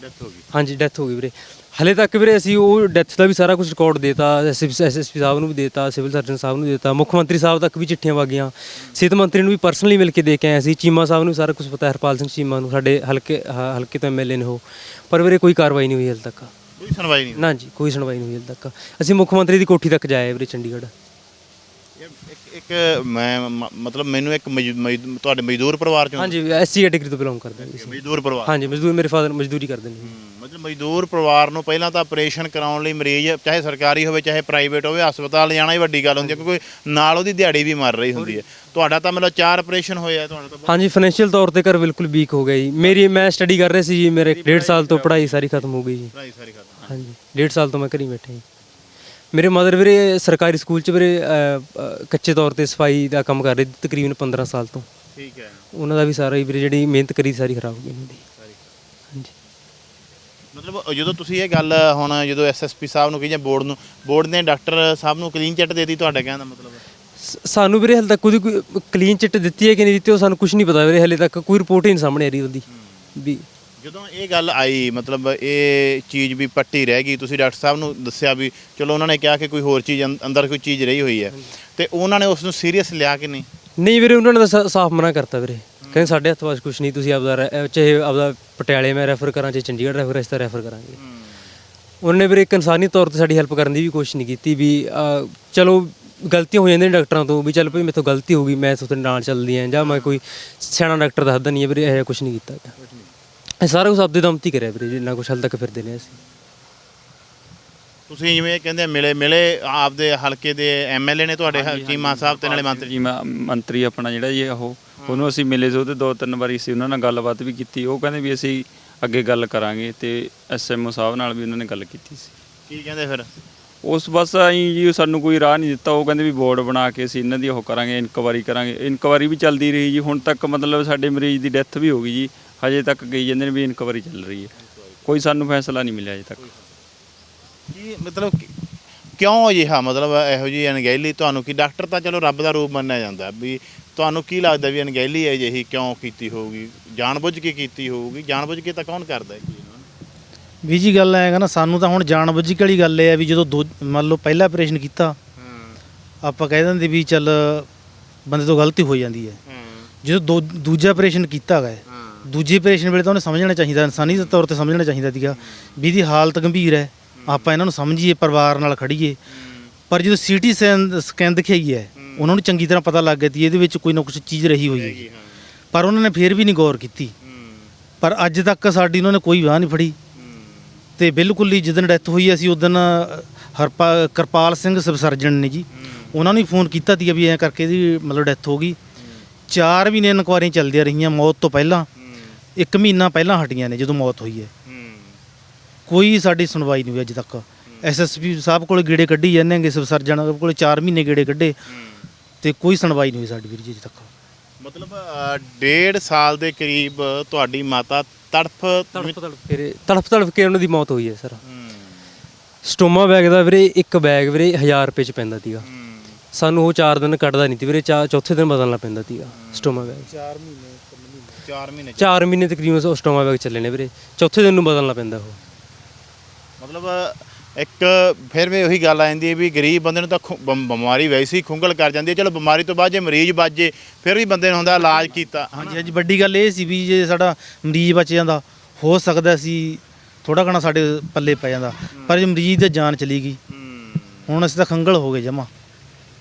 ਡੈਥ ਹੋ ਗਈ। ਹਾਂਜੀ ਡੈਥ ਹੋ ਗਈ ਵੀਰੇ। ਹਲੇ ਤੱਕ ਵੀਰੇ ਅਸੀਂ ਉਹ ਡੈਥ ਦਾ ਵੀ ਸਾਰਾ ਕੁਝ ਰਿਕਾਰਡ ਦੇਤਾ ਐਸਐਸਪੀ ਸਾਹਿਬ ਨੂੰ ਵੀ ਦੇਤਾ ਸਿਵਲ ਸਰਜਨ ਸਾਹਿਬ ਨੂੰ ਦੇਤਾ ਮੁੱਖ ਮੰਤਰੀ ਸਾਹਿਬ ਤੱਕ ਵੀ ਚਿੱਠੀਆਂ ਵਾਗੀਆਂ। ਸਿਹਤ ਮੰਤਰੀ ਨੂੰ ਵੀ ਪਰਸਨਲੀ ਮਿਲ ਕੇ ਦੇ ਕੇ ਆਏ ਸੀ ਚੀਮਾ ਸਾਹਿਬ ਨੂੰ ਸਾਰਾ ਕੁਝ ਪਤਾ ਹਰਪਾਲ ਸਿੰਘ ਚੀਮਾ ਨੂੰ ਸਾਡੇ ਹਲਕੇ ਹ- ਹਲਕੇ ਤੋਂ ਐਮਐਲਏ ਨੇ ਉਹ। ਪਰ ਵੀਰੇ ਕੋਈ ਕਾਰਵਾਈ ਨਹੀਂ ਹੋਈ ਹਲੇ ਤੱਕ। ਕੋਈ ਸੁਣਵਾਈ ਨਹੀਂ ਨਾ ਜੀ ਕੋਈ ਸੁਣਵਾਈ ਨਹੀਂ ਹੋਈ ਹਲੇ ਤੱਕ। ਅਸੀਂ ਮੁੱਖ ਮੰਤਰੀ ਦੀ ਕੋਠੀ ਤੱਕ ਜਾਏ ਵੀਰੇ ਚੰਡੀਗੜ੍ਹ। ਇੱਕ ਇੱਕ ਮੈਂ ਮ- ਮਤਲਬ ਮੈਨੂੰ ਇੱਕ ਮਜ਼ਦੂ- ਮਜ਼ਦੂ- ਤੁਹਾਡੇ ਮਜ਼ਦੂਰ ਪਰਿਵਾਰ ਚੋਂ ਹਾਂਜੀ ਐਸਸੀ ਕੈਟੇਗਰੀ ਤੋਂ ਬਿਲੋਂਗ ਕਰਦੇ ਹਾਂ ਜੀ ਮਜ਼ਦੂਰ ਪਰਿਵਾਰ। ਹਾਂਜੀ ਮਜ਼ਦੂਰ ਮੇਰੇ ਫਾਦਰ ਮਜ਼ਦੂਰੀ ਕਰਦੇ ਨੇ। ਮਤਲਬ ਮਜ਼ਦੂਰ ਪਰਿਵਾਰ ਨੂੰ ਪਹਿਲਾਂ ਤਾਂ ਆਪਰੇਸ਼ਨ ਕਰਾਉਣ ਲਈ ਮਰੀਜ਼ ਚਾਹੇ ਸਰਕਾਰੀ ਹੋਵੇ ਚਾਹੇ ਪ੍ਰਾਈਵੇਟ ਹੋਵੇ ਹਸਪਤਾਲ ਜਾਣਾ ਹੀ ਵੱਡੀ ਗੱਲ ਹੁੰਦੀ ਹੈ ਕਿਉਂਕਿ ਨਾਲ ਉਹਦੀ ਦਿਹਾੜੀ ਵੀ ਮਰ ਰਹੀ ਹੁੰਦੀ ਹੈ। ਤੁਹਾਡਾ ਤਾਂ ਮਤਲਬ ਚਾਰ ਆਪਰੇਸ਼ਨ ਹੋਏ ਆ ਤੁਹਾਡਾ ਤਾਂ ਹਾਂਜੀ ਫਾਈਨੈਂਸ਼ੀਅਲ ਤੌਰ ਤੇ ਘਰ ਬਿਲਕੁਲ ਵੀਕ ਹੋ ਗਿਆ ਜੀ। ਮੇਰੀ ਮੈਂ ਸਟੱਡੀ ਕਰ ਰਿਹਾ ਸੀ ਜੀ ਮੇਰੇ ਡੇਢ ਸਾਲ ਤੋਂ ਪੜ੍ਹਾਈ ਸਾਰੀ ਖਤਮ ਹੋ ਗਈ ਜੀ। ਪੜ੍ਹਾਈ ਸਾਰੀ ਖਤਮ। ਹਾਂਜੀ ਡੇਢ ਸਾਲ ਤੋਂ ਮੈਂ ਘਰੀ ਬੈਠਾ ਜੀ। ਮੇਰੇ ਮਦਰ ਵੀਰੇ ਸਰਕਾਰੀ ਸਕੂਲ ਚ ਵੀਰੇ ਕੱਚੇ ਤੌਰ ਤੇ ਸਫ਼ਾਈ ਦਾ ਕੰਮ ਕਰ ਰਹੇ ਸੀ ਤਕਰੀਬਨ 15 ਸਾਲ ਤੋਂ। ਠੀਕ ਹੈ। ਉਹਨਾਂ ਦਾ ਵੀ ਸਾਰਾ ਹੀ ਵੀਰੇ ਜਿਹੜੀ ਮਿਹਨਤ ਕਰੀ ਸਾਰੀ ਖਰਾਬ ਹੋ ਗਈ ਉਹਨਾਂ ਦੀ। ਹਾਂਜੀ। ਮਤਲਬ ਜਦੋਂ ਤੁਸੀਂ ਇਹ ਗੱਲ ਹੁਣ ਜਦੋਂ ਐਸਐਸਪੀ ਸਾਹਿਬ ਨੂੰ ਕਹੀ ਜਾਂ ਬੋਰਡ ਨੂੰ ਬੋਰਡ ਨੇ ਡਾਕਟਰ ਸਾਹਿਬ ਨੂੰ ਕਲੀਨ ਚਿੱਟ ਦੇਤੀ ਤੁਹਾਡੇ ਕਹਿਣ ਦਾ ਮਤਲਬ ਸ- ਸਾਨੂੰ ਵੀਰੇ ਹਲੇ ਤੱਕ ਕੋਈ ਕਲੀਨ ਚਿੱਟ ਦਿੱਤੀ ਹੈ ਕਿ ਨਹੀਂ ਦਿੱਤੀ ਉਹ ਸਾਨੂੰ ਕੁਝ ਨਹੀਂ ਪਤਾ ਵੀਰੇ ਹਲੇ ਤੱਕ ਕੋਈ ਰਿਪੋਰਟ ਹੀ ਨਹੀਂ ਸਾਹਮਣੇ ਆ ਰਹੀ ਉਹਦੀ ਵੀ ਜਦੋਂ ਇਹ ਗੱਲ ਆਈ ਮਤਲਬ ਇਹ ਚੀਜ਼ ਵੀ ਪੱਟੀ ਰਹਿ ਗਈ ਤੁਸੀਂ ਡਾਕਟਰ ਸਾਹਿਬ ਨੂੰ ਦੱਸਿਆ ਵੀ ਚਲੋ ਉਹਨਾਂ ਨੇ ਕਿਹਾ ਕਿ ਕੋਈ ਹੋਰ ਚੀਜ਼ ਅੰਦ- ਅੰਦਰ ਕੋਈ ਚੀਜ਼ ਰਹੀ ਹੋਈ ਹੈ। ਤੇ ਉਹਨਾਂ ਨੇ ਉਸ ਨੂੰ ਸੀਰੀਅਸ ਲਿਆ ਕਿ ਨਹੀਂ? ਨਹੀਂ ਵੀਰੇ ਉਹਨਾਂ ਨੇ ਤਾਂ ਸਾ- ਸਾਫ਼ ਮਨਾ ਕਰਤਾ ਵੀਰੇ। ਕਹਿੰਦੇ ਸਾਡੇ ਹੱਥ ਵਾਸ ਕੁਝ ਨਹੀਂ ਤੁਸੀਂ ਆਪਦਾ ਰੈ- ਅਹ ਚਾਹੇ ਆਪਦਾ ਪਟਿਆਲੇ ਮੈਂ ਰੈਫਰ ਕਰਾਂ ਚਾਹੇ ਚੰਡੀਗੜ੍ਹ ਰੈਫਰ ਇਸ ਤਰ੍ਹਾਂ ਰੈਫਰ ਕਰਾਂਗੇ। ਉਹਨਾਂ ਵੀਰੇ ਇੱਕ ਇਨਸਾਨੀ ਤੌਰ ਤੇ ਸਾਡੀ ਹੈਲਪ ਕਰਨ ਦੀ ਵੀ ਕੋਸ਼ਿਸ਼ ਨਹੀਂ ਕੀਤੀ ਵੀ ਅਹ, ਚਲੋ ਗਲਤੀਆਂ ਹੋ ਜਾਂਦੀਆਂ ਨੇ ਡਾਕਟਰਾਂ ਤੋਂ ਵੀ ਚੱਲ ਭਈ ਮੇਥੋਂ ਗਲਤੀ ਹੋ ਗਈ ਮੈਂ ਤੁਹਾਡੇ ਨਾਲ ਚੱਲਦੀ ਆਂ ਜਾਂ ਮੈਂ ਕੋਈ ਸਿਆਣਾ ਡਾਕਟਰ ਦੱਸਦਾ ਨਹੀਂ ਹੈ ਵੀਰੇ ਇਹ ਕੁਝ ਨਹੀਂ ਕੀਤਾ। ਇਹ ਸਾਰਾ ਕੁਝ ਆਪਦੇ ਦਮ ਤੇ ਹੀ ਕਰਿਆ ਵੀਰੇ ਜਿੰਨਾ ਕੁਝ ਹਾਲ ਤੱਕ ਫਿਰਦੇ ਨੇ ਅਸੀਂ ਤੁਸੀਂ ਜਿਵੇਂ ਕਹਿੰਦੇ ਮਿਲੇ ਮਿਲੇ ਆਪਦੇ ਹਲਕੇ ਦੇ ਐਮਐਲਏ ਨੇ ਤੁਹਾਡੇ ਹ- ਚੀਮਾ ਸਾਹਿਬ ਤੇ ਨਾਲੇ ਮੰਤਰੀ। ਜੀ ਮੈਂ- ਮੰਤਰੀ ਆਪਣਾ ਜਿਹੜਾ ਜੀ ਉਹ ਉਹਨੂੰ ਅਸੀਂ ਮਿਲੇ ਸੀ ਉਹਦੇ ਦੋ ਤਿੰਨ ਵਾਰੀ ਸੀ ਉਹਨਾਂ ਨਾਲ ਗੱਲਬਾਤ ਵੀ ਕੀਤੀ। ਉਹ ਕਹਿੰਦੇ ਵੀ ਅਸੀਂ ਅੱਗੇ ਗੱਲ ਕਰਾਂਗੇ ਤੇ ਐਸਐਮਓ ਸਾਹਿਬ ਨਾਲ ਵੀ ਉਹਨਾਂ ਨੇ ਗੱਲ ਕੀਤੀ ਸੀ। ਕੀ ਕਹਿੰਦੇ ਫਿਰ? ਉਸ ਬਸ ਆਈ ਜੀ ਸਾਨੂੰ ਕੋਈ ਰਾਹ ਨਹੀਂ ਦਿੱਤਾ। ਉਹ ਕਹਿੰਦੇ ਵੀ ਬੋਰਡ ਬਣਾ ਕੇ ਅਸੀਂ ਇਹਨਾਂ ਦੀ ਉਹ ਕਰਾਂਗੇ ਇਨਕੁਆਰੀ ਕਰਾਂਗੇ। ਇਨਕੁਆਰੀ ਵੀ ਚੱਲਦੀ ਰਹੀ ਜੀ। ਹੁਣ ਤੱਕ ਮਤਲਬ ਸਾਡੇ ਮਰੀਜ਼ ਦੀ ਡੈਥ ਵੀ ਹੋ ਗਈ ਜੀ। ਹਜੇ ਤੱਕ ਗਈ ਜਾਂਦੇ ਨੇ ਵੀ ਇਨਕੁਆਰੀ ਚੱਲ ਰਹੀ ਹੈ। ਕੋਈ ਸਾਨੂੰ ਫੈਸਲਾ ਨਹੀਂ ਮਿਲਿਆ ਅਜੇ ਤੱਕ। ਕੀ ਮਤਲਬ ਕਿ- ਕਿਉਂ ਅਜਿਹਾ? ਮਤਲਬ ਇਹੋ ਜੀ ਅਣਗਹਿਲੀ ਤੁਹਾਨੂੰ ਕੀ ਡਾਕਟਰ ਤਾਂ ਚਲੋ ਰੱਬ ਦਾ ਰੂਪ ਮੰਨਿਆ ਜਾਂਦਾ ਵੀ ਤੁਹਾਨੂੰ ਕੀ ਲੱਗਦਾ ਵੀ ਅਣਗਹਿਲੀ ਹੈ ਅਜਿਹੀ? ਕਿਉਂ ਕੀਤੀ ਹੋਊਗੀ? ਜਾਣਬੁੱਝ ਕੇ ਕੀਤੀ ਹੋਊਗੀ? ਜਾਣਬੁੱਝ ਕੇ ਤਾਂ ਕੌਣ ਕਰਦਾ ਹੈ? ਜੀ ਇਹਨਾਂ ਨੂੰ? ਵੀ ਜੀ ਗੱਲ ਐ ਨਾ ਸਾਨੂੰ ਤਾਂ ਹੁਣ ਜਾਣ ਬੁੱਝੀ ਵਾਲੀ ਗੱਲ ਇਹ ਆ ਵੀ ਜਦੋਂ ਦੋ ਮੰਨ ਲਓ ਪਹਿਲਾ ਆਪਰੇਸ਼ਨ ਕੀਤਾ ਆਪਾਂ ਕਹਿ ਦਿੰਦੇ ਵੀ ਚੱਲ ਬੰਦੇ ਤੋਂ ਗਲਤੀ ਹੋ ਜਾਂਦੀ ਹੈ। ਜਦੋਂ ਦੋ ਦੂਜਾ ਆਪਰੇਸ਼ਨ ਕੀਤਾ ਗਿਆ ਦੂਜੇ ਆਪਰੇਸ਼ਨ ਵੇਲੇ ਤਾਂ ਉਹਨੇ ਸਮਝਣਾ ਚਾਹੀਦਾ ਇਨਸਾਨੀ ਤੌਰ ਤੇ ਸਮਝਣਾ ਚਾਹੀਦਾ ਸੀਗਾ ਵੀ ਇਹਦੀ ਹਾਲਤ ਗੰਭੀਰ ਹੈ। ਆਪਾਂ ਇਹਨਾਂ ਨੂੰ ਸਮਝੀਏ ਪਰਿਵਾਰ ਨਾਲ ਖੜੀਏ ਪਰ ਜਦੋਂ ਸੀਟੀ ਸਕੈਨ ਦਿਖਾਈ ਹੈ ਉਹਨਾਂ ਨੂੰ ਚੰਗੀ ਤਰ੍ਹਾਂ ਪਤਾ ਲੱਗ ਗਿਆ ਸੀ ਇਹਦੇ ਵਿੱਚ ਕੋਈ ਨਾ ਕੁਝ ਚੀਜ਼ ਰਹੀ ਹੋਈ ਹੈ। ਪਰ ਉਹਨਾਂ ਨੇ ਫੇਰ ਵੀ ਨਹੀਂ ਗੌਰ ਕੀਤੀ। ਪਰ ਅੱਜ ਤੱਕ ਸਾਡੀ ਉਹਨਾਂ ਨੇ ਕੋਈ ਵਾਹ ਨਹੀਂ ਫੜੀ। ਤੇ ਬਿਲਕੁਲ ਹੀ ਜਿੱਦਣ ਡੈਥ ਹੋਈ ਅਸੀਂ ਉਦੋਂ ਹਰਪਾ ਕਿਰਪਾਲ ਸਿੰਘ ਸਿਵ ਸਰਜਨ ਨੇ ਜੀ ਉਹਨਾਂ ਨੂੰ ਫੋਨ ਕੀਤਾ ਸੀ ਵੀ ਐਂ ਕਰਕੇ ਇਹਦੀ ਮਤਲਬ ਡੈਥ ਹੋ ਗਈ। ਚਾਰ ਮਹੀਨੇ ਇਨਕੁਆਰੀਆਂ ਚੱਲਦੀਆਂ ਰਹੀਆਂ ਮੌਤ ਤੋਂ ਪਹਿਲਾਂ। ਇੱਕ ਮਹੀਨਾ ਪਹਿਲਾਂ ਹਟੀਆਂ ਨੇ ਜਦੋਂ ਮੌਤ ਹੋਈ ਹੈ। ਕੋਈ ਸਾਡੀ ਸੁਣਵਾਈ ਨਹੀਂ ਹੋਈ ਅੱਜ ਤੱਕ। ਐਸਐਸਪੀ ਸਾਹਿਬ ਕੋਲ ਗੇੜੇ ਕੱਢੀ ਜਾਂਦੇ ਹੈਗੇ ਸਿਵ ਸਰਜਨ ਕੋਲ 4 ਮਹੀਨੇ ਗੇੜੇ ਕੱਢੇ। ਤੇ ਕੋਈ ਸੁਣਵਾਈ ਨਹੀਂ ਹੋਈ ਸਾਡੀ ਵੀਰ ਜੀ ਅੱਜ ਤੱਕ। ਮਤਲਬ ਅ, ਡੇਢ ਸਾਲ ਦੇ ਕਰੀਬ ਤੁਹਾਡੀ ਮਾਤਾ ਤੜਫ ਤੜਫ ਤੜਫ ਕੇ ਤੜਫ ਤੜਫ ਕੇ ਉਹਨਾਂ ਦੀ ਮੌਤ ਹੋਈ ਹੈ ਸਰ। ਹੂੰ, ਸਟੋਮਾ ਬੈਗ ਦਾ ਵੀਰੇ ਇੱਕ ਬੈਗ ਵੀਰੇ 1000 ਰੁਪਏ ਚ ਪੈਂਦਾ ਸੀਗਾ। ਹੂੰ। ਸਾਨੂੰ ਉਹ 4 ਦਿਨ ਕੱਢਦਾ ਨਹੀਂ ਸੀ ਵੀਰੇ ਚਾ- ਚੌਥੇ ਦਿਨ ਬਦਲਣਾ ਪੈਂਦਾ ਸੀਗਾ ਸਟੋਮਾ ਬੈਗ। 4 ਮਹੀਨੇ। 4 ਮਹੀਨੇ ਤਕਰੀਬਨ ਉਹ ਸਟੋਮਾ ਬੈਗ ਚੱਲੇ ਨੇ ਵੀਰੇ। ਚੌਥੇ ਦਿਨ ਨੂੰ ਬਦਲਣਾ ਪੈਂਦਾ ਉਹ। ਮਤਲਬ ਇੱਕ ਫਿਰ ਵੀ ਉਹੀ ਗੱਲ ਆ ਜਾਂਦੀ ਹੈ ਵੀ ਗਰੀਬ ਬੰਦੇ ਨੂੰ ਤਾਂ ਖੁ- ਬਮ- ਬਿਮਾਰੀ ਵੈਸੇ ਹੀ ਖੁੰਗਲ ਕਰ ਜਾਂਦੀ ਹੈ। ਚਲੋ ਬਿਮਾਰੀ ਤੋਂ ਬਾਅਦ ਜੇ ਮਰੀਜ਼ ਬਚ ਜੇ ਫਿਰ ਵੀ ਬੰਦੇ ਨੂੰ ਹੁੰਦਾ ਇਲਾਜ ਕੀਤਾ ਹਾਂਜੀ ਹਾਂਜੀ। ਵੱਡੀ ਗੱਲ ਇਹ ਸੀ ਵੀ ਜੇ ਸਾਡਾ ਮਰੀਜ਼ ਬਚ ਜਾਂਦਾ ਹੋ ਸਕਦਾ ਸੀ ਥੋੜਾ ਘਣਾ ਸਾਡੇ ਪੱਲੇ ਪੈ ਜਾਂਦਾ। ਪਰ ਜੇ ਮਰੀਜ਼ ਦੀ ਜਾਨ ਚਲੀ ਗਈ ਹੁਣ ਅਸੀਂ ਤਾਂ ਖੰਗਲ ਹੋ ਗਏ ਜਮਾ।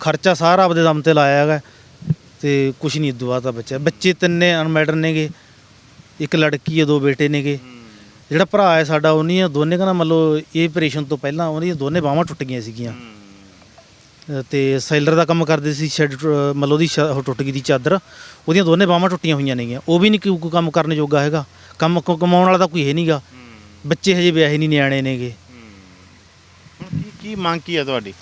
ਖਰਚਾ ਸਾਰਾ ਆਪਦੇ ਦਮ ਤੇ ਲਾਇਆ ਹੈਗਾ। ਤੇ ਕੁਛ ਨਹੀਂ, ਦੁਆ ਬੱਚਾ ਬੱਚੇ ਤਿੰਨੇ ਅਨਮੈਡਰ ਨੇਗੇ, ਇੱਕ ਲੜਕੀ ਹੈ, ਦੋ ਬੇਟੇ ਨੇਗੇ। ਜਿਹੜਾ ਭਰਾ ਹੈ ਸਾਡਾ ਉਹਨੀਆਂ ਦੋਨੇ ਕਹਿੰਦਾ ਮੰਨ ਇਹ ਆਪਰੇਸ਼ਨ ਤੋਂ ਪਹਿਲਾਂ ਉਹਦੀਆਂ ਦੋਨੇ ਬਾਹਾਂ ਟੁੱਟ ਗਈਆਂ ਸੀਗੀਆਂ। ਤੇ ਸੈਲਰ ਦਾ ਕੰਮ ਕਰਦੇ ਸੀ ਸ਼ੈੱਡ ਮੰਨ ਉਹਦੀ ਸ਼- ਉਹ ਟੁੱਟ ਗਈ ਦੀ ਚਾਦਰ, ਉਹਦੀਆਂ ਦੋਨੇ ਬਾਹਾਂ ਟੁੱਟੀਆਂ ਹੋਈਆਂ ਨੇਗੀਆਂ। ਉਹ ਵੀ ਨਹੀਂ ਕੋਈ ਕੋਈ ਕੰਮ ਕਰਨ ਜੋਗਾ ਹੈਗਾ। ਕੰਮ ਕ- ਕਮਾਉਣ ਵਾਲਾ ਤਾਂ ਕੋਈ ਹੈ ਨਹੀਂਗਾ। ਬੱਚੇ ਹਜੇ ਵਿਆਹੇ ਨਹੀਂ ਨਿਆਣੇ ਨੇਗੇ। ਹੁਣ ਕੀ ਕੀ ਮੰਗ ਕੀ ਆ ਤੁਹਾਡੀ?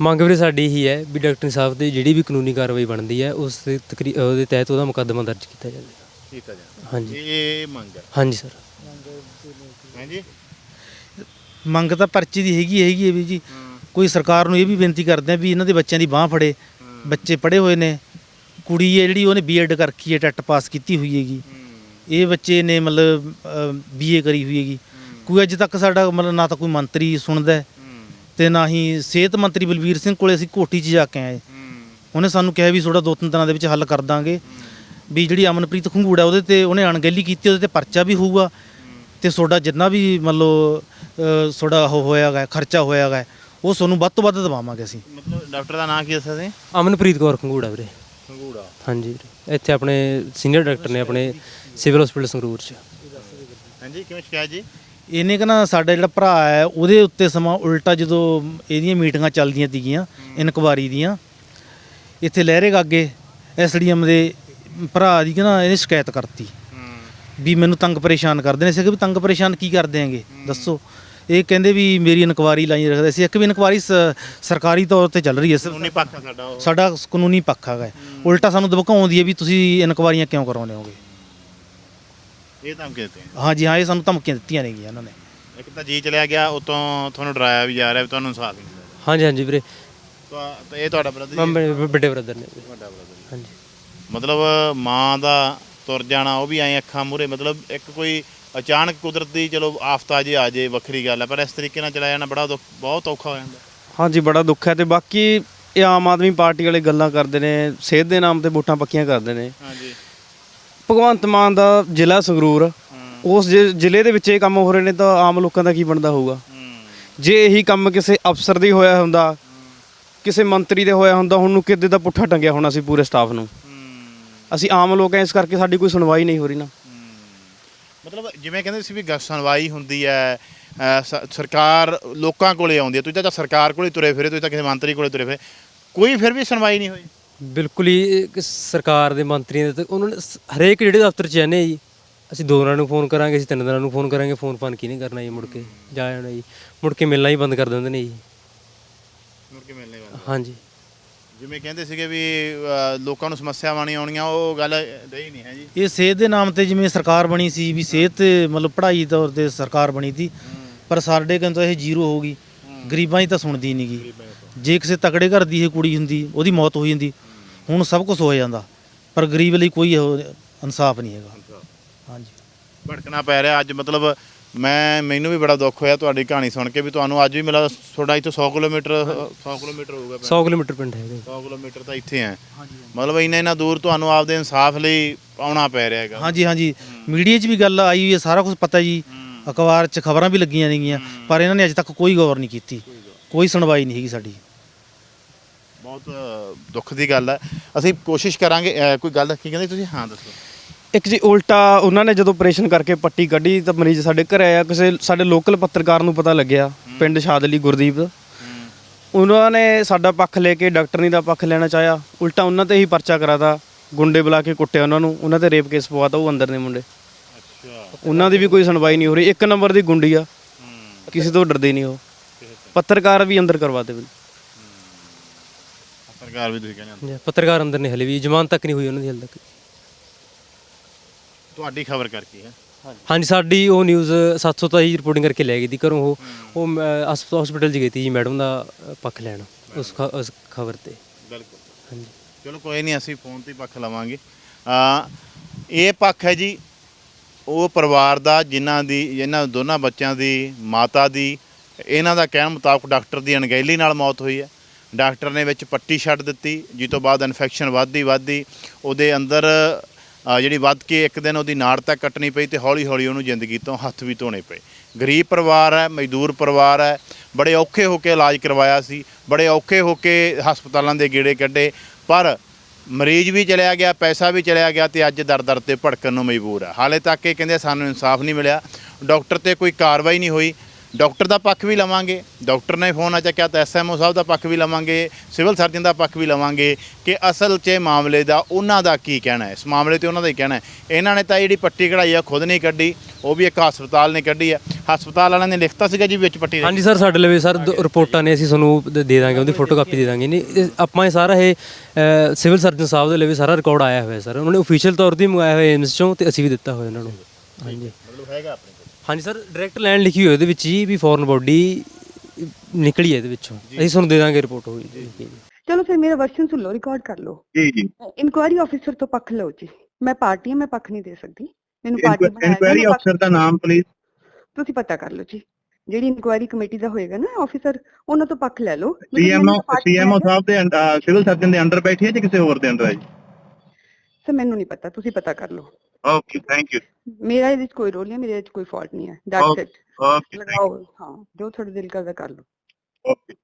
ਮੰਗ ਵੀਰੇ ਸਾਡੀ ਇਹੀ ਹੈ ਵੀ ਡਾਕਟਰ ਸਾਹਿਬ ਤੇ ਜਿਹੜੀ ਵੀ ਕਾਨੂੰਨੀ ਕਾਰਵਾਈ ਬਣਦੀ ਹੈ ਉਸ ਦੇ ਤਕਰੀ ਉਹਦੇ ਤਹਿਤ ਉਹਦਾ ਮੁਕੱਦਮਾ ਦਰਜ ਕੀਤਾ ਜਾਵੇ ਕੀਤਾ ਜਾ। ਹਾਂਜੀ। ਇਹ ਮੰਗ ਹੈ। ਹਾਂਜੀ ਸਰ। ਹਾਂਜੀ? ਮੰਗ ਤਾਂ ਪਰਚੀ ਦੀ ਹੈਗੀ ਹੈਗੀ ਹੈ ਵੀ ਜੀ। ਕੋਈ ਸਰਕਾਰ ਨੂੰ ਇਹ ਵੀ ਬੇਨਤੀ ਕਰਦੇ ਆ ਵੀ ਇਹਨਾਂ ਦੇ ਬੱਚਿਆਂ ਦੀ ਬਾਹ ਫੜੇ। ਬੱਚੇ ਪੜ੍ਹੇ ਹੋਏ ਨੇ। ਕੁੜੀ ਹੈ ਜਿਹੜੀ ਉਹਨੇ ਬੀਐਡ ਕਰ ਰੱਖੀ ਹੈ ਟੈਟ ਪਾਸ ਕੀਤੀ ਹੋਈ ਹੈਗੀ। ਇਹ ਬੱਚੇ ਨੇ ਮਤਲਬ ਬੀਏ ਕਰੀ ਹੋਈ ਹੈਗੀ। ਕੋਈ ਅੱਜ ਤੱਕ ਸਾਡਾ ਮਤਲਬ ਨਾ ਤਾਂ ਕੋਈ ਮੰਤਰੀ ਸੁਣਦਾ ਹੈ, ਤੇ ਨਾ ਹੀ ਸਿਹਤ ਮੰਤਰੀ ਬਲਬੀਰ ਸਿੰਘ ਕੋਲੇ ਅਸੀਂ ਕੋਠੀ 'ਚ ਜਾ ਕੇ ਆਏ। ਉਹਨੇ ਸਾਨੂੰ ਕਿਹਾ ਵੀ ਤੁਹਾਡਾ ਦੋ ਤਿੰਨ ਦਿਨਾਂ ਦੇ ਵਿੱਚ ਹੱਲ ਕਰ ਦਾਂਗੇ। ਵੀ ਜਿਹੜੀ ਅਮਨਪ੍ਰੀਤ ਖੰਗੂੜਾ ਉਹਦੇ ਤੇ ਉਹਨੇ ਅਣਗਹਿਲੀ ਕੀਤੀ ਉਹਦੇ ਤੇ ਪਰਚਾ ਵੀ ਹੋਊਗਾ। ਤੇ ਤੁਹਾਡਾ ਜਿੰਨਾ ਵੀ ਮੰਨ ਲਓ ਤੁਹਾਡਾ ਉਹ ਹੋਇਆਗਾ ਖਰਚਾ ਹੋਇਆਗਾ ਉਹ ਤੁਹਾਨੂੰ ਵੱਧ ਤੋਂ ਵੱਧ ਦਵਾਵਾਂਗੇ ਅਸੀਂ। ਮਤਲਬ ਡਾਕਟਰ ਦਾ ਨਾਂ ਕੀ ਦੱਸਿਆ ਸੀ ਅਮਨਪ੍ਰੀਤ ਕੌਰ ਖੰਗੂੜਾ ਵੀਰੇ। ਸੰਗੂੜਾ ਹਾਂਜੀ ਇੱਥੇ ਆਪਣੇ ਸੀਨੀਅਰ ਡਾਕਟਰ ਨੇ ਆਪਣੇ ਸਿਵਲ ਹਸਪੀਟਲ ਸੰਗਰੂਰ 'ਚ। ਹਾਂਜੀ ਕਿਵੇਂ ਸ਼ਿਕਾਇਤ ਜੀ? ਇਹਨੇ ਕਹਿੰਦਾ ਸਾਡਾ ਜਿਹੜਾ ਭਰਾ ਹੈ ਉਹਦੇ ਉੱਤੇ ਸਮਾਂ ਉਲਟਾ ਜਦੋਂ ਇਹਦੀਆਂ ਮੀਟਿੰਗਾਂ ਚੱਲਦੀਆਂ ਤੀਗੀਆਂ ਇਨਕੁਆਰੀ ਦੀਆਂ ਇੱਥੇ ਲਹਿਰੇ ਅੱਗੇ ਐਸਡੀਐਮ ਦੇ ਭਰਾ ਦੀ ਕਹਿੰਦਾ ਇਹਨੇ ਸ਼ਿਕਾਇਤ ਕਰਤੀ। ਵੀ ਮੈਨੂੰ ਤੰਗ ਪਰੇਸ਼ਾਨ ਕਰਦੇ ਨੇ ਸੀ ਕਿ ਵੀ ਤੰਗ ਪਰੇਸ਼ਾਨ ਕੀ ਕਰਦੇ ਆਂਗੇ ਦੱਸੋ। ਇਹ ਕਹਿੰਦੇ ਵੀ ਮੇਰੀ ਇਨਕੁਆਰੀ ਲਾਈ ਰੱਖਦੇ ਸੀ। ਇੱਕ ਵੀ ਇਨਕੁਆਰੀ ਸਰਕਾਰੀ ਤੌਰ ਤੇ ਚੱਲ ਰਹੀ ਹੈ। ਸਿਰਫ ਉਨੀ ਪੱਖ ਸਾਡਾ ਸਾਡਾ ਕਾਨੂੰਨੀ ਪੱਖ ਹੈਗਾ। ਹੈ। ਉਲਟਾ ਸਾਨੂੰ ਦਬਕਾਉਂਦੀ ਹੈ ਵੀ ਤੁਸੀਂ ਇਨਕੁਆਰੀਆਂ ਕਿਉਂ ਕਰਾਉਂਦੇ ਹੋਗੇ? ਇਹ ਤਾਂ ਕਹਿੰਦੇ ਆ ਹਾਂਜੀ ਹਾਂ ਇਹ ਸਾਨੂੰ ਧਮਕੀਆਂ ਦਿੱਤੀਆਂ ਨੇਗੀਆਂ ਇਹਨਾਂ ਨੇ। ਇੱਕ ਤਾਂ ਜੀ ਚਲਿਆ ਗਿਆ ਉਤੋਂ ਤੁਹਾਨੂੰ ਡਰਾਇਆ ਵੀ ਜਾ ਰਿਹਾ ਵੀ ਤੁਹਾਨੂੰ ਇਨਸਾਫ ਨਹੀਂ ਹਾਂਜੀ ਹਾਂਜੀ ਵੀਰੇ। ਤਾਂ ਤਾਂ ਇਹ ਤੁਹਾਡਾ ਬ੍ਰਦਰ ਮੈਂ ਬੜੇ- ਵੱਡੇ ਬ੍ਰਦਰ ਨੇ। ਵੀਰੇ। ਵੱਡਾ ਬ੍ਰਦਰ ਹਾਂਜੀ। ਮਤਲਬ ਮਾਂ ਦਾ ਤੁਰ ਜਾਣਾ ਉਹ ਵੀ ਐਂ ਅੱਖਾਂ ਮੂਰੇ ਮਤਲਬ ਇੱਕ ਕੋਈ ਅਚਾਨਕ ਕੁਦਰਤੀ ਚਲੋ ਆਫਤਾ ਜੇ ਆ ਜੇ ਵੱਖਰੀ ਗੱਲ ਹੈ ਪਰ ਇਸ ਤਰੀਕੇ ਨਾਲ ਚਲਾਇਆ ਜਾਣਾ ਬੜਾ ਦੁੱਖ ਬਹੁਤ ਔਖਾ ਹੋ ਜਾਂਦਾ। ਹਾਂਜੀ ਬੜਾ ਦੁੱਖ ਹੈ ਤੇ ਬਾਕੀ ਇਹ ਆਮ ਆਦਮੀ ਪਾਰਟੀ ਵਾਲੇ ਗੱਲਾਂ ਕਰਦੇ ਨੇ ਸਿਹਤ ਦੇ ਨਾਮ ਤੇ ਵੋਟਾਂ ਪੱਕੀਆਂ ਕਰਦੇ ਨੇ। ਹਾਂਜੀ। ਭਗਵੰਤ ਮਾਨ ਦਾ ਜ਼ਿਲ੍ਹਾ ਸੰਗਰੂਰ ਉਸ ਜ਼ਿ- ਜ਼ਿਲ੍ਹੇ ਦੇ ਵਿੱਚ ਇਹ ਕੰਮ ਹੋ ਰਹੇ ਨੇ ਤਾਂ ਆਮ ਲੋਕਾਂ ਦਾ ਕੀ ਬਣਦਾ ਹੋਊਗਾ? ਜੇ ਇਹੀ ਕੰਮ ਕਿਸੇ ਅਫਸਰ ਦੀ ਹੋਇਆ ਹੁੰਦਾ ਕਿਸੇ ਮੰਤਰੀ ਦੇ ਹੋਇਆ ਹੁੰਦਾ ਹੁਣ ਨੂੰ ਕਿੱਦੇ ਦਾ ਪੁੱਠਾ ਟੰਗਿਆ ਹੋਣਾ ਸੀ ਪੂਰੇ ਸਟਾਫ ਨੂੰ? ਅਸੀਂ ਆਮ ਲੋਕ ਐ ਇਸ ਕਰਕੇ ਸਾਡੀ ਕੋਈ ਸੁਣਵਾਈ ਨਹੀਂ ਹੋ ਰਹੀ ਨਾ। ਮਤਲਬ ਜਿਵੇਂ ਕਹਿੰਦੇ ਸੀ ਵੀ ਗ- ਸੁਣਵਾਈ ਹੁੰਦੀ ਹੈ ਅ, ਸ- ਸਰਕਾਰ ਲੋਕਾਂ ਕੋਲੇ ਆਉਂਦੀ ਹੈ ਤੁਸੀਂ ਤਾਂ ਸਰਕਾਰ ਕੋਲੇ ਤੁਰੇ ਫਿਰੇ ਤੁਸੀਂ ਤਾਂ ਕਿਸੇ ਮੰਤਰੀ ਕੋਲੇ ਤੁਰੇ ਫਿਰੇ। ਕੋਈ ਫਿਰ ਵੀ ਸੁਣਵਾਈ ਨਹੀਂ ਹੋਈ। ਬਿਲਕੁਲ ਹੀ ਇੱਕ ਸਰਕਾਰ ਦੇ ਮੰਤਰੀਆਂ ਦੇ ਤੇ ਉਹਨਾਂ ਨੇ ਸ- ਹਰੇਕ ਜਿਹੜੇ ਦਫ਼ਤਰ 'ਚ ਜਾਂਦੇ ਆ ਜੀ ਅਸੀਂ ਦੋ ਦਿਨਾਂ ਨੂੰ ਫੋਨ ਕਰਾਂਗੇ ਅਸੀਂ ਤਿੰਨ ਦਿਨਾਂ ਨੂੰ ਫੋਨ ਕਰਾਂਗੇ ਫੋਨ ਫਾਨ ਕੀ ਨਹੀਂ ਕਰਨਾ ਜੀ ਮੁੜ ਕੇ ਜਾ ਜਾਣਾ ਜੀ। ਮੁੜ ਕੇ ਮਿਲਣਾ ਹੀ ਬੰਦ ਕਰ ਦਿੰਦੇ ਨੇ ਜੀ। ਮੁੜ ਕੇ ਮਿਲਨੇ ਵਾਲਾ ਹਾਂਜੀ। ਜਿਵੇਂ ਕਹਿੰਦੇ ਸੀਗੇ ਵੀ ਅ, ਲੋਕਾਂ ਨੂੰ ਸਮੱਸਿਆਵਾਂ ਨਹੀਂ ਆਉਣੀਆਂ ਉਹ ਗੱਲ ਰਹੀ ਨਹੀਂ ਹੈ ਜੀ। ਇਹ ਸਿਹਤ ਦੇ ਨਾਮ ਤੇ ਜਿਵੇਂ ਸਰਕਾਰ ਬਣੀ ਸੀ ਵੀ ਸਿਹਤ ਤੇ ਮਤਲਬ ਪੜ੍ਹਾਈ ਤੌਰ ਤੇ ਸਰਕਾਰ ਬਣੀ ਸੀ ਪਰ ਸਾਡੇ ਕਹਿੰਦੇ ਤਾਂ ਇਹ ਜ਼ੀਰੋ ਹੋ ਗਈ। ਗਰੀਬਾਂ ਦੀ ਤਾਂ ਸੁਣਦੀ ਨਹੀਂ ਗੀ ਜੇ ਕਿਸੇ ਤਕੜੇ ਘਰ ਦੀ ਇਹ ਕੁੜੀ ਹੁੰਦੀ ਉਹਦੀ ਮੌਤ ਹੋ ਜਾਂਦੀ। ਹੁਣ ਸਭ ਕੁਝ ਹੋ ਜਾਂਦਾ ਪਰ ਗਰੀਬ ਲਈ ਕੋਈ ਉਹ ਇਨਸਾਫ ਨਹੀਂ ਹੈਗਾ। ਹਾਂਜੀ। ਭਟਕਣਾ ਪੈ ਰਿਹਾ ਅੱਜ ਮਤਲਬ ਮੈਂ ਮੈਨੂੰ ਵੀ ਬੜਾ ਦੁੱਖ ਹੋਇਆ ਤੁਹਾਡੀ ਕਹਾਣੀ ਸੁਣ ਕੇ ਵੀ ਤੁਹਾਨੂੰ ਅੱਜ ਵੀ ਮਿਲਾ ਤੁਹਾਡਾ ਇੱਥੋਂ 100 ਕਿਲੋਮੀਟਰ 100 ਕਿਲੋਮੀਟਰ ਹੋਊਗਾ 100 ਕਿਲੋਮੀਟਰ ਪਿੰਡ ਹੈਗਾ ਜੀ 100 ਕਿਲੋਮੀਟਰ ਤਾਂ ਇੱਥੇ ਹੈ। ਮਤਲਬ ਇੰਨਾ ਇੰਨਾ ਦੂਰ ਤੁਹਾਨੂੰ ਆਪਦੇ ਇਨਸਾਫ ਲਈ ਆਉਣਾ ਪੈ ਰਿਹਾ ਹੈਗਾ। ਹਾਂਜੀ ਹਾਂਜੀ। ਮੀਡੀਆ 'ਚ ਵੀ ਗੱਲ ਆਈ ਹੋਈ ਹੈ ਸਾਰਾ ਕੁਝ ਪਤਾ ਜੀ। ਅਖਬਾਰ 'ਚ ਖਬਰਾਂ ਵੀ ਲੱਗੀਆਂ ਨੇਗੀਆਂ ਪਰ ਇਹਨਾਂ ਨੇ ਅਜੇ ਤੱਕ ਕੋਈ ਗੌਰ ਨਹੀਂ ਕੀਤੀ। ਕੋਈ ਸੁਣਵਾਈ ਨਹੀਂ ਹੈਗੀ ਸਾਡੀ। ਬਹੁਤ ਦੁੱਖ ਦੀ ਗੱਲ ਹੈ। ਅਸੀਂ ਕੋਸ਼ਿਸ਼ ਕਰਾਂਗੇ ਅ, ਕੋਈ ਗੱਲ ਕੀ ਕਹਿੰਦੇ ਤੁਸੀਂ? ਹਾਂ ਦੱਸੋ। ਇੱਕ ਜੀ ਉਲਟਾ ਉਹਨਾਂ ਨੇ ਜਦੋਂ ਆਪਰੇਸ਼ਨ ਕਰਕੇ ਪੱਟੀ ਕੱਢੀ ਤਾਂ ਮਰੀਜ਼ ਸਾਡੇ ਘਰੇ ਆਇਆ। ਕਿਸੇ ਸਾਡੇ ਲੋਕਲ ਪੱਤਰਕਾਰ ਨੂੰ ਪਤਾ ਲੱਗਿਆ ਪਿੰਡ ਸ਼ਾਦਲੀ ਗੁਰਦੀਪ। ਉਹਨਾਂ ਨੇ ਸਾਡਾ ਪੱਖ ਲੈ ਕੇ ਡਾਕਟਰਨੀ ਦਾ ਪੱਖ ਲੈਣਾ ਚਾਹਿਆ। ਉਲਟਾ ਉਹਨਾਂ ਤੇ ਹੀ ਪਰਚਾ ਕਰਾਤਾ। ਗੁੰਡੇ ਬੁਲਾ ਕੇ ਕੁੱਟਿਆ ਉਹਨਾਂ ਨੂੰ। ਉਹਨਾਂ ਤੇ ਰੇਪ ਕੇਸ ਪਵਾਤਾ ਉਹ ਅੰਦਰ ਨੇ ਮੁੰਡੇ। ਅੱਛਾ। ਉਹਨਾਂ ਦੀ ਵੀ ਕੋਈ ਸੁਣਵਾਈ ਨਹੀਂ ਹੋ ਰਹੀ। ਇੱਕ ਨੰਬਰ ਦੀ ਗੁੰਡੀ ਆ। ਕਿਸੇ ਤੋਂ ਡਰਦੇ ਨਹੀਂ ਉਹ। ਪੱਤਰਕਾਰ ਵੀ ਅੰਦਰ ਕਰਵਾਤੇ ਬਈ ਸਰਕਾਰ ਵੀ ਤੁਸੀਂ ਕਹਿੰਦੇ ਜੀ, ਪੱਤਰਕਾਰ ਅੰਦਰ ਨੇ ਹਲੇ ਵੀ ਜ਼ਮਾਨਤ ਤੱਕ ਨਹੀਂ ਹੋਈ ਉਹਨਾਂ ਦੀ ਹਲੇ ਤੱਕ। ਤੁਹਾਡੀ ਖਬਰ ਕਰਕੇ ਹੈ? ਹਾਂਜੀ। ਸਾਡੀ ਉਹ ਨਿਊਜ਼ 700 ਤਾਂ ਹੀ ਰਿਪੋਰਟਿੰਗ ਕਰਕੇ ਲੈ ਗਈ ਦੀ ਘਰੋਂ ਉਹ। ਉਹ ਹਸਪੀਟਲ 'ਚ ਗਈ ਤੀ ਜੀ ਮੈਡਮ ਦਾ ਅ, ਪੱਖ ਲੈਣ ਉਸ ਖ- ਉਸ ਖਬਰ ਤੇ। ਬਿਲਕੁਲ। ਹਾਂਜੀ। ਚਲੋ ਕੋਈ ਨਹੀਂ ਅਸੀਂ ਫੋਨ ਤੇ ਹੀ ਪੱਖ ਲਵਾਂਗੇ। ਆ ਇਹ ਪੱਖ ਹੈ ਜੀ ਉਹ ਪਰਿਵਾਰ ਦਾ ਜਿਨ੍ਹਾਂ ਦੀ ਇਹਨਾਂ ਦੋਨਾਂ ਬੱਚਿਆਂ ਦੀ ਮਾਤਾ ਦੀ ਇਹਨਾਂ ਦਾ ਕਹਿਣ ਮੁਤਾਬਕ ਡਾਕਟਰ ਦੀ ਅਣਗਹਿਲੀ ਨਾਲ ਮੌਤ ਹੋਈ ਹੈ। ਡਾਕਟਰ ਨੇ ਵਿੱਚ ਪੱਟੀ ਛੱਡ ਦਿੱਤੀ ਜਿਸ ਤੋਂ ਬਾਅਦ ਇਨਫੈਕਸ਼ਨ ਵੱਧਦੀ ਵੱਧਦੀ ਉਹਦੇ ਅੰਦਰ ਜਿਹੜੀ ਵੱਧ ਕੇ ਇੱਕ ਦਿਨ ਉਹਦੀ ਨਾੜ ਤੱਕ ਕੱਟਣੀ ਪਈ ਤੇ ਹੌਲੀ ਹੌਲੀ ਉਹਨੂੰ ਜ਼ਿੰਦਗੀ ਤੋਂ ਹੱਥ ਵੀ ਧੋਣੇ ਪਏ। ਗਰੀਬ ਪਰਿਵਾਰ ਹੈ, ਮਜ਼ਦੂਰ ਪਰਿਵਾਰ ਹੈ, ਬੜੇ ਔਖੇ ਹੋ ਕੇ ਇਲਾਜ ਕਰਵਾਇਆ ਸੀ, ਬੜੇ ਔਖੇ ਹੋ ਕੇ ਹਸਪਤਾਲਾਂ ਦੇ ਗੇੜੇ ਕੱਢੇ, ਪਰ ਮਰੀਜ਼ ਵੀ ਚਲਿਆ ਗਿਆ, ਪੈਸਾ ਵੀ ਚਲਿਆ ਗਿਆ ਤੇ ਅੱਜ ਦਰ ਦਰ ਤੇ ਭੜਕਣ ਨੂੰ ਮਜਬੂਰ ਹੈ। ਹਾਲੇ ਤੱਕ ਇਹ ਕਹਿੰਦੇ ਸਾਨੂੰ ਇਨਸਾਫ ਨਹੀਂ ਮਿਲਿਆ। ਡਾਕਟਰ ਤੇ ਕੋਈ ਕਾਰਵਾਈ ਨਹੀਂ ਹੋਈ। ਡਾਕਟਰ ਦਾ ਪੱਖ ਵੀ ਲਵਾਂਗੇ। ਡਾਕਟਰ ਨੇ ਫੋਨ ਆ ਚੱਕਿਆ ਤਾਂ ਐਸਐਮਓ ਸਾਹਿਬ ਦਾ ਪੱਖ ਵੀ ਲਵਾਂਗੇ ਸਿਵਲ ਸਰਜਨ ਦਾ ਪੱਖ ਵੀ ਲਵਾਂਗੇ ਕਿ ਅਸਲ 'ਚ ਮਾਮਲੇ ਦਾ ਉਹਨਾਂ ਦਾ ਕੀ ਕਹਿਣਾ ਹੈ। ਇਸ ਮਾਮਲੇ ਤੇ ਉਹਨਾਂ ਦਾ ਹੀ ਕਹਿਣਾ ਹੈ। ਇਹਨਾਂ ਨੇ ਤਾਂ ਜਿਹੜੀ ਪੱਟੀ ਕਢਾਈ ਆ ਖੁਦ ਨਹੀਂ ਕੱਢੀ ਉਹ ਵੀ ਇੱਕ ਹਸਪਤਾਲ ਨੇ ਕੱਢੀ ਹੈ ਹਸਪਤਾਲ ਵਾਲਿਆਂ ਨੇ ਲਿਖਤਾ ਸੀਗਾ ਜੀ ਵਿੱਚ ਪੱਟੀ ਹਾਂਜੀ ਸਰ ਸਾਡੇ ਲਵੇ ਸਰ ਰਿਪੋਰਟਾਂ ਨੇ ਅਸੀਂ ਤੁਹਾਨੂੰ ਦ- ਦਾਂਗੇ ਉਹਦੀ ਫੋਟੋਕਾਪੀ ਦੇ ਦਾਂਗੇ। ਨਹੀਂ ਆਪਾਂ ਇਹ ਸਾਰਾ ਇਹ ਸਿਵਲ ਸਰਜਨ ਸਾਹਿਬ ਦੇ ਲਵੇ ਸਾਰਾ ਰਿਕਾਰਡ ਆਇਆ ਹੋਇਆ ਸਰ। ਉਹਨਾਂ ਨੇ ਅਫੀਸ਼ੀਅਲ ਤੌਰ ਤੇ ਮੰਗਾਇਆ ਹੋਇਆ ਏਮਸ ਚੋਂ ਤੇ ਅਸੀਂ ਵੀ ਦਿੱਤਾ ਹੋਇਆ ਉਹਨਾਂ ਨੂੰ। ਹਾਂਜੀ। ਮਤਲਬ ਹੈਗਾ ਆਪਣੇ ਹਾਂਜੀ ਸਰ ਡਾਇਰੈਕਟ ਲਾਈਨ ਲਿਖੀ ਹੋਈ ਉਹਦੇ ਵਿੱਚ ਹੀ ਵੀ ਫੋਰਨ ਬੋਡੀ ਨਿਕਲੀ ਹੈ ਇਹਦੇ ਵਿੱਚੋਂ। ਅਸੀਂ ਤੁਹਾਨੂੰ ਦੇ ਦਾਂਗੇ ਰਿਪੋਰਟ ਹੋਈ ਜੀ। ਚਲੋ ਫਿਰ ਮੇਰਾ ਵਰਸ਼ਨ ਸੁਣ ਲਓ ਰਿਕਾਰਡ ਕਰ ਲਓ। ਜੀ ਜੀ। ਇਨਕੁਆਇਰੀ ਆਫੀਸਰ ਤੋਂ ਪੱਖ ਲਓ ਜੀ। ਮੈਂ ਪਾਰਟੀ ਹਾਂ ਮੈਂ ਪੱਖ ਨਹੀਂ ਦੇ ਸਕਦੀ। ਮੈਨੂੰ ਪਾਰਟੀ ਬਣਾਇਆ ਇਨਕੁਆਇਰੀ ਅਫਸਰ ਦਾ ਨਾਮ ਪਲੀਜ਼ ਤੁਸੀਂ ਪਤਾ ਕਰ ਲਓ ਜੀ। ਜਿਹੜੀ ਇਨਕੁਆਇਰੀ ਕਮੇਟੀ ਦਾ ਹੋਏਗਾ ਨਾ ਆਫੀਸਰ ਉਹਨਾਂ ਤੋਂ ਪੱਖ ਲੈ ਲਓ। ਸੀਐਮਓ ਸੀਐਮਓ ਸਾਹਿਬ ਦੇ ਸਿਵਲ ਸਰਜਨ ਦੇ ਅੰਡਰ ਬੈਠੀ ਹੈ ਜਾਂ ਕਿਸੇ ਹੋਰ ਦੇ ਅੰਡਰ ਹੈ ਜੀ ਸਰ ਮੈਨੂੰ ਨਹੀਂ ਪਤਾ। ਤੁਸੀਂ ਪਤਾ ਕਰ ਲਓ। ਓਕੇ ਥੈਂਕ ਯੂ ਮੇਰਾ ਇਹਦੇ ਵਿੱਚ ਕੋਈ ਰੋਲ ਨਹੀਂ ਹੈ ਮੇਰੇ ਵਿੱਚ ਕੋਈ ਫਾਲਟ ਨਹੀਂ ਹੈ। ਦੈਟਸ. ਇਟ ਓਕੇ ਲਗਾਓ ਹਾਂ ਜੋ ਤੁਹਾਡੇ ਦਿਲ ਕਰਦਾ ਕਰ ਲਓ। ਓਕੇ